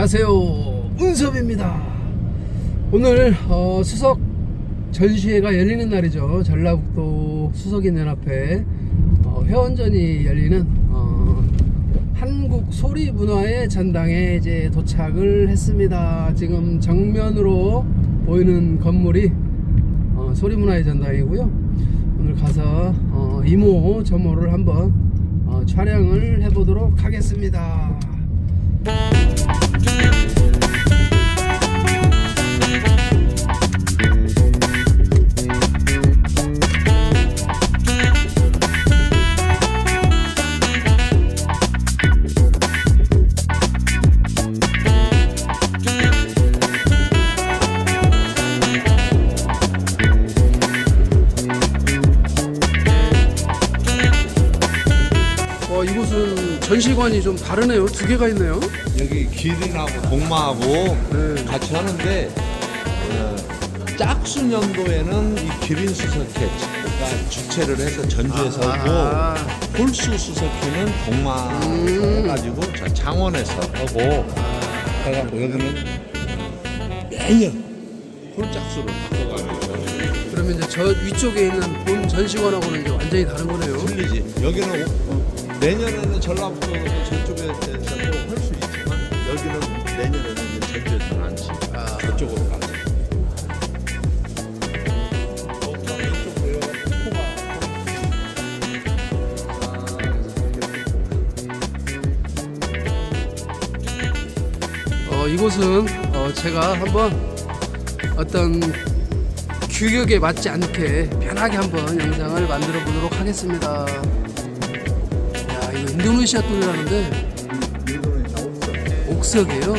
안녕하세요. 운섭입니다. 오늘 어, 수석 전시회가 열리는 날이죠. 전라북도 수석인연합회 어, 회원전이 열리는 어, 한국 소리 문화의 전당에 이제 도착을 했습니다. 지금 정면으로 보이는 건물이 어, 소리 문화의 전당이고요. 오늘 가서 어, 이모 저모를 한번 어, 촬영을 해보도록 하겠습니다 전시관이 좀 다르네요. 두 개가 있네요. 여기 기린하고 동마하고 네. 같이 하는데 어, 짝수년도에는 이 기린 수석회가 주최를 해서 전주에서 아. 하고 홀수 수석회는 동마 음. 해가지고 저 창원에서 하고 해갖고 여기는 매년 홀짝수를 바꿔가지고 그러면 이제 저 위쪽에 있는 본 전시관하고는 이제 완전히 다른 거네요. 틀리지 여기는 오- 내년에는 전라북도 저쪽에서도 할수 있지만 여기는 내년에는 이제 전주에서는 않지 아. 저쪽으로 가서 어, 이곳은 어, 제가 한번 어떤 규격에 맞지 않게 편하게 한번 영상을 만들어 보도록 하겠습니다. 인도네시아 똘이라는데 옥석이에요.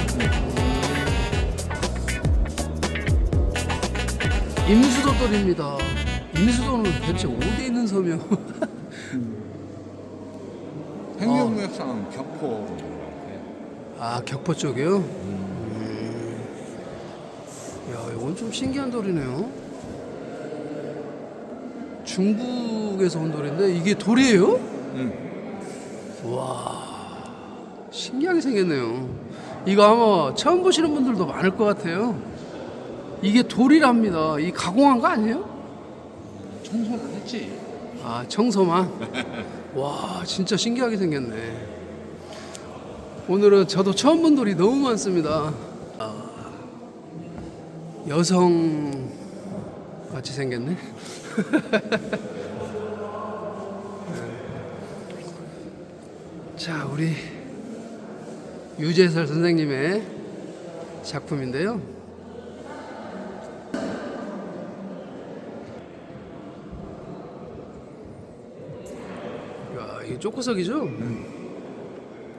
임수도 똘입니다. 임수도는 대체 어디에 있는 섬이요? 행정무역상 격포 아 격포 쪽이요? 음. 야 이건 좀 신기한 돌이네요. 중국에서 온 돌인데 이게 돌이에요? 응. 와 신기하게 생겼네요. 이거 아마 처음 보시는 분들도 많을 것 같아요. 이게 돌이랍니다. 이 가공한 거 아니에요? 청소는 했지 아 청소만 와 진짜 신기하게 생겼네 오늘은 저도 처음 본 돌이 너무 많습니다 아, 여성 같이 생겼네 자 우리 유재설 선생님의 작품인데요 야, 이게 쪼꾸석이죠?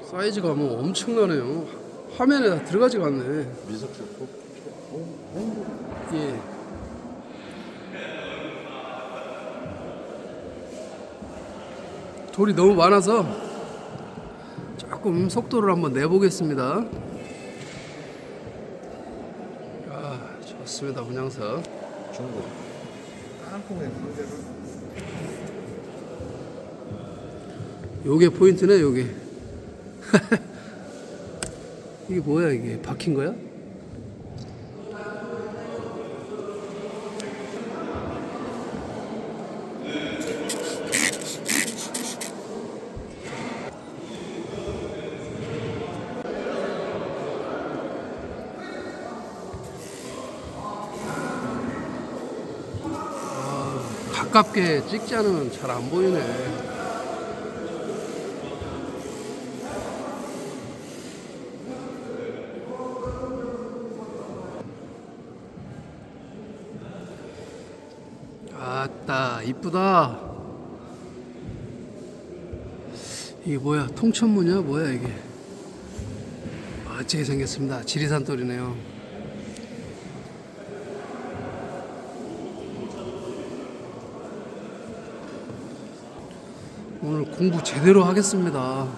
사이즈가 뭐 엄청나네요. 화면에 다 들어가지가 않네. 미석 격포 예. 돌이 너무 많아서 조금 속도를 한번 내보겠습니다. 아, 좋습니다, 분양석. 중국 땅콩의 상대는 요게 포인트네, 요게. 이게 뭐야, 이게? 박힌 거야? 가깝게 찍지 않으면 잘 안 보이네. 아따 이쁘다. 이게 뭐야? 통천무냐 뭐야 이게? 멋지게 생겼습니다. 지리산 돌이네요 오늘 공부 제대로 하겠습니다.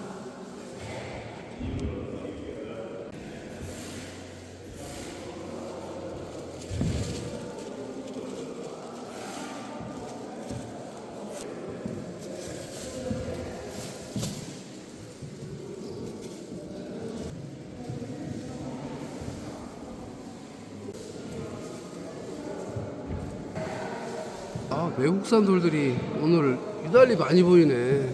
아, 외국산 돌들이 오늘 유달리 많이 보이네.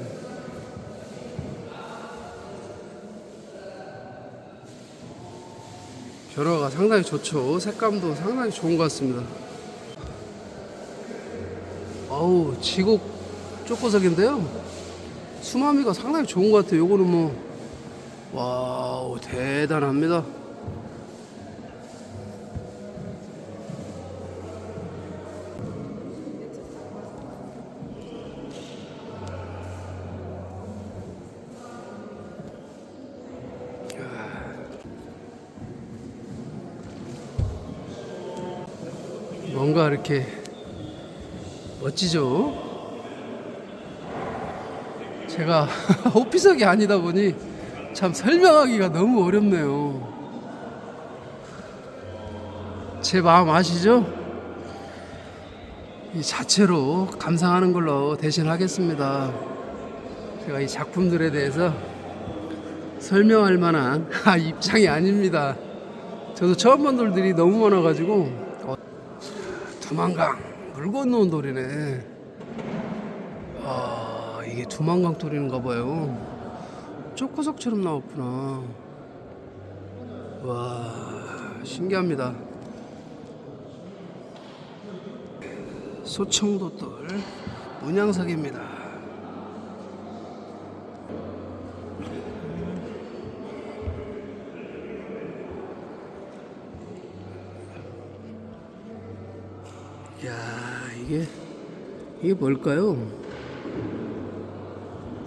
결과가 상당히 좋죠. 색감도 상당히 좋은 것 같습니다. 어우, 지곡 쪼꼬석인데요. 수마미가 상당히 좋은 것 같아요. 요거는 뭐, 와우, 대단합니다. 뭔가 이렇게 멋지죠? 제가 호피석이 아니다 보니 참 설명하기가 너무 어렵네요. 제 마음 아시죠? 이 자체로 감상하는 걸로 대신하겠습니다. 제가 이 작품들에 대해서 설명할 만한 입장이 아닙니다. 저도 처음 본 돌들이 너무 많아가지고 어, 두만강 물 건너온 돌이네. 아 이게 두만강 돌인가 봐요. 쪼꼬석처럼 나왔구나. 와 신기합니다. 소청도 돌 문양석입니다. 야 이게 이게 뭘까요?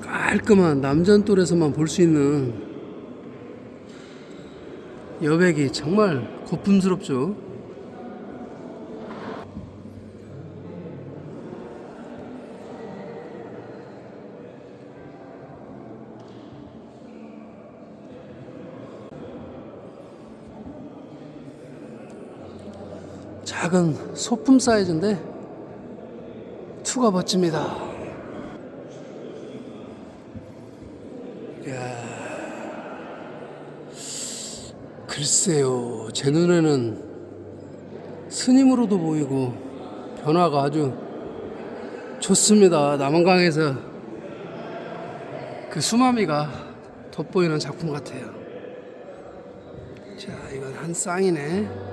깔끔한 남전돌에서만 볼 수 있는 여백이 정말 고풍스럽죠. 작은 소품 사이즈인데 투가 멋집니다. 이야, 글쎄요, 제 눈에는 스님으로도 보이고 변화가 아주 좋습니다. 남한강에서 그 수마미가 돋보이는 작품 같아요. 자, 이건 한 쌍이네.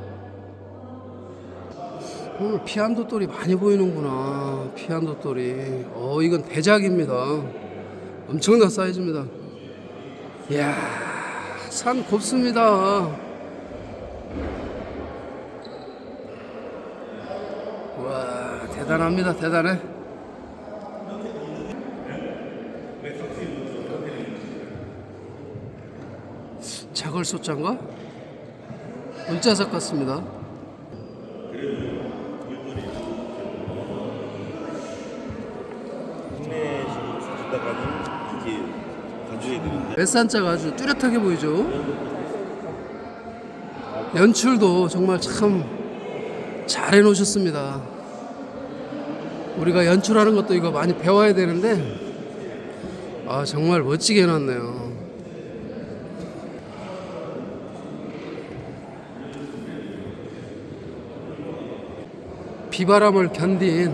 오늘 피안도 돌이 많이 보이는구나. 피안도 돌이. 어, 이건 대작입니다. 엄청난 사이즈입니다. 이야, 산 곱습니다. 와, 대단합니다. 대단해. 자걸 소자인가? 문자석 같습니다. 수준다가는 이렇게 간주해드린다. 뱃산자가 아주 뚜렷하게 보이죠. 연출도 정말 참 잘 해 놓으셨습니다. 우리가 연출하는 것도 이거 많이 배워야 되는데, 아, 정말 멋지게 해놨네요. 비바람을 견딘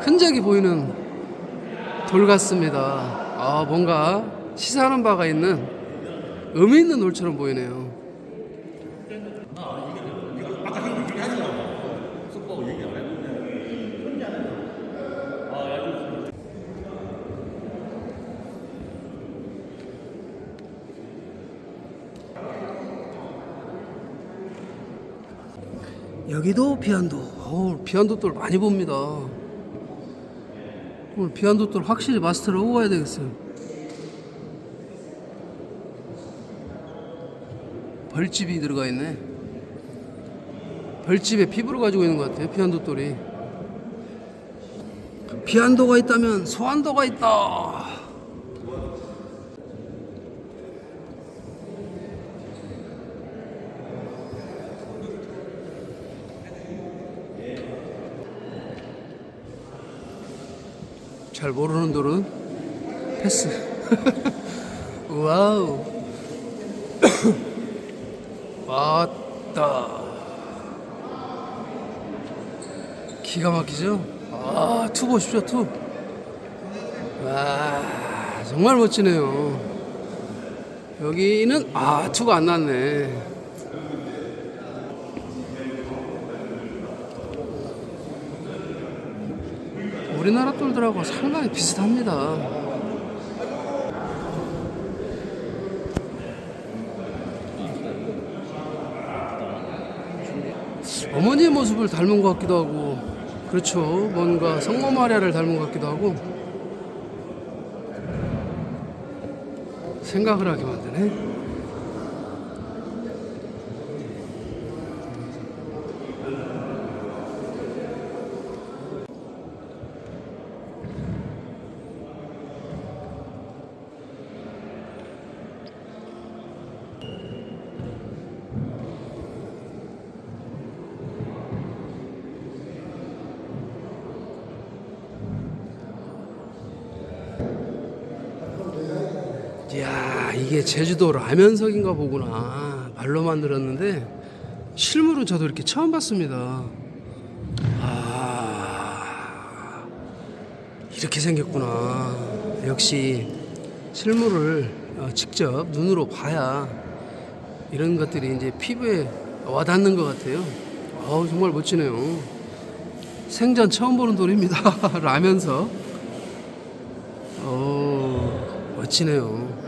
흔적이 보이는 돌 같습니다. 아, 뭔가 시사하는 바가 있는 의미 있는 돌처럼 보이네요. 여기도 피안도. 어, 피안도 돌 많이 봅니다. 오늘 돌 확실히 마스터를 하고 가야 되겠어요. 벌집이 들어가 있네. 벌집에 피부를 가지고 있는 것 같아요. 피안도 돌이. 피안도가 있다면 소안도가 있다. 잘 모르는 돌은 패스. 와우. 왔다. 기가 막히죠? 아, 투 보십시오, 투. 와, 정말 멋지네요. 여기는, 아, 투가 안 났네. 우리나라 똘들하고 상당히 비슷합니다. 어머니의 모습을 닮은 것 같기도 하고 그렇죠. 뭔가 성모 마리아를 닮은 것 같기도 하고. 생각을 하게 만드네 이게 제주도 라면석인가 보구나. 말로만 들었는데 실물은 저도 이렇게 처음 봤습니다. 아 이렇게 생겼구나. 역시 실물을 어, 직접 눈으로 봐야 이런 것들이 이제 피부에 와닿는 것 같아요. 어우 정말 멋지네요. 생전 처음 보는 돌입니다. 라면석. 어 멋지네요.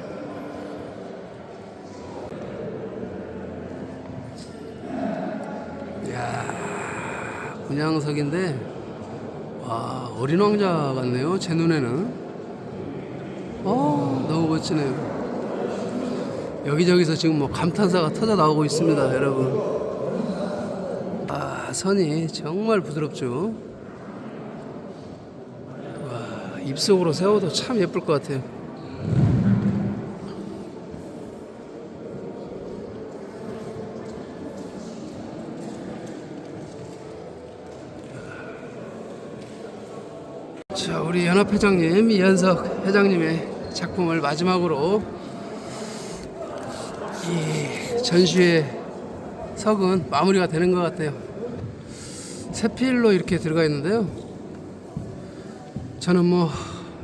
분양석인데 와 어린 왕자 같네요. 제 눈에는. 어 너무 멋지네요. 여기저기서 지금 뭐 감탄사가 터져 나오고 있습니다, 여러분. 아 선이 정말 부드럽죠. 와 입속으로 세워도 참 예쁠 것 같아요. 자, 우리 연합회장님 이현석 회장님의 작품을 마지막으로 이 전시회 석은 마무리가 되는 것 같아요. 세 필로 이렇게 들어가 있는데요. 저는 뭐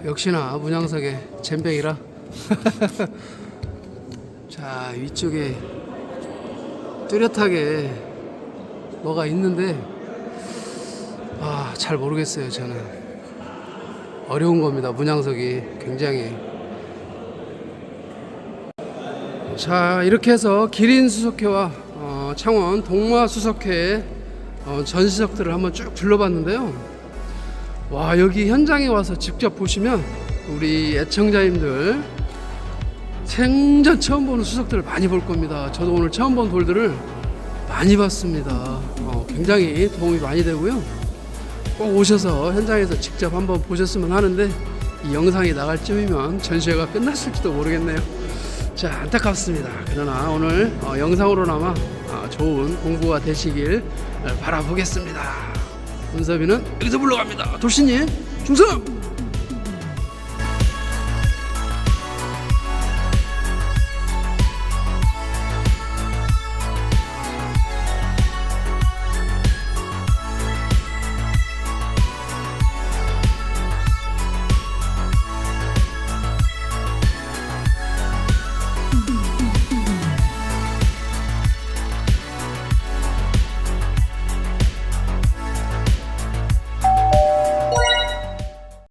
역시나 문양석의 잼병이라 자 위쪽에 뚜렷하게 뭐가 있는데 아 잘 모르겠어요 저는 어려운 겁니다. 문양석이 굉장히. 자 이렇게 해서 기린 수석회와 어, 창원 동마 수석회 어, 전시석들을 한번 쭉 둘러봤는데요. 와 여기 현장에 와서 직접 보시면 우리 애청자님들 생전 처음 보는 수석들을 많이 볼 겁니다. 저도 오늘 처음 본 돌들을 많이 봤습니다. 어, 굉장히 도움이 많이 되고요 꼭 오셔서 현장에서 직접 한번 보셨으면 하는데 이 영상이 나갈 쯤이면 전시회가 끝났을지도 모르겠네요. 자 안타깝습니다. 그러나 오늘 어, 영상으로나마 어, 좋은 공부가 되시길 바라보겠습니다. 문섭이는 여기서 물러갑니다. 돌신님 중성!